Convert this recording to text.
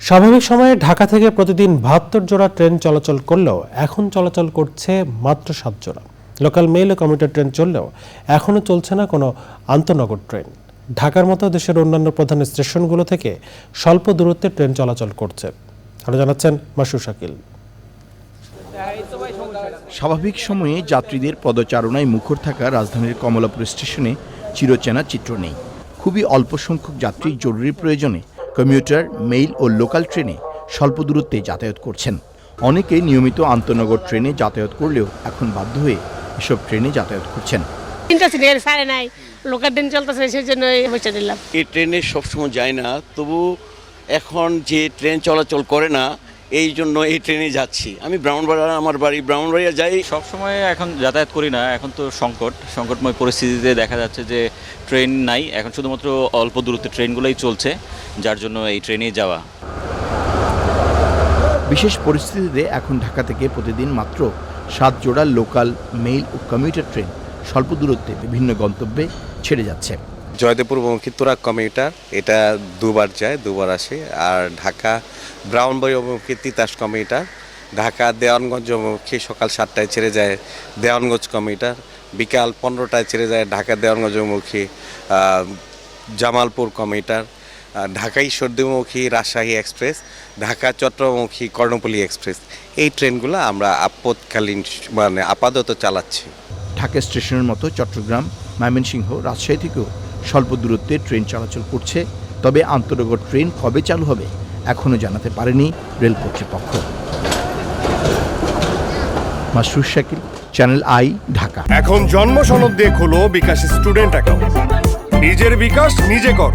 স্বাভাবিক সময়ে ঢাকা থেকে প্রতিদিন বাহাত্তর জোড়া ট্রেন চলাচল করলেও এখন চলাচল করছে মাত্র সাত জোড়া। লোকাল মেইল ও কমিউটার ট্রেন চললেও এখনও চলছে না কোনো আন্তনগর ট্রেন। ঢাকার মতো দেশের অন্যান্য প্রধান স্টেশনগুলো থেকে স্বল্প দূরত্বে ট্রেন চলাচল করছে। আরও জানাচ্ছেন মাসুর শাকিল। স্বাভাবিক সময়ে যাত্রীদের পদচারণায় মুখর থাকা রাজধানীর কমলাপুর স্টেশনে চিরচেনা চিত্র নেই। খুবই অল্প সংখ্যক যাত্রী জরুরি প্রয়োজনে কমিউটার মেইল ও লোকাল ট্রেনে স্বল্প দূরত্বে যাতায়াত করছেন। অনেকে নিয়মিত আন্তনগর ট্রেনে যাতায়াত করলেও এখন বাধ্য হয়ে এসব ট্রেনে যাতায়াত করছেন। সিরিয়াল সারে নাই। লোকাল দিন চলতেছে সেই জন্য বসে দিলাম। এই ট্রেনে সবসময় যায় না তবু এখন যে ট্রেন চলাচল করে না এই জন্য এই ট্রেনে যাচ্ছি। আমি ব্রাহ্মণবাড়িয়া আমার বাড়ি ব্রাহ্মণবাড়িয়া যাই। সবসময় এখন যাতায়াত করি না এখন তো সংকট। সংকটময় পরিস্থিতিতে দেখা যাচ্ছে যে ট্রেন নাই এখন শুধুমাত্র অল্প দূরত্বের ট্রেনগুলোই চলছে যার জন্য এই ট্রেনে যাওয়া। বিশেষ পরিস্থিতিতে এখন ঢাকা থেকে প্রতিদিন মাত্র সাত জোড়া লোকাল মেইল ও কমিউটার ট্রেন স্বল্প দূরত্বে বিভিন্ন গন্তব্যে ছেড়ে যাচ্ছে। জয়দেবপুরমুখী তুরাগ কমিউটার এটা দুবার যায়, দুবার আসে। আর ঢাকা ব্রাউনবাড়ি অভিমুখী তিতাস কমিউটার ঢাকা দেওয়ানগঞ্জ অভিমুখী সকাল সাতটায় ছেড়ে যায় দেওয়ানগঞ্জ কমিউটার বিকাল পনেরোটায় ছেড়ে যায় ঢাকা দেওয়ানগঞ্জ অভিমুখী জামালপুর কমিউটার ঢাকা ঈশ্বরদীমুখী রাজশাহী এক্সপ্রেস, ঢাকা চট্টগ্রামমুখী কর্ণপল্লী এক্সপ্রেস। এই ট্রেনগুলো আমরা আপৎকালীন মানে আপাতত চালাচ্ছি। ঢাকা স্টেশনের মতো চট্টগ্রাম, ময়মনসিংহ, রাজশাহী থেকেও স্বল্প দূরত্বে ট্রেন চলাচল করছে, তবে আন্তনগর ট্রেন কবে চালু হবে এখনও জানাতে পারেনি রেল কর্তৃপক্ষ। Shakil, channel I, Dhaka. এখন জন্ম সনদ দিয়ে খোলো বিকাশ স্টুডেন্ট অ্যাকাউন্ট। নিজের বিকাশ নিজে কর।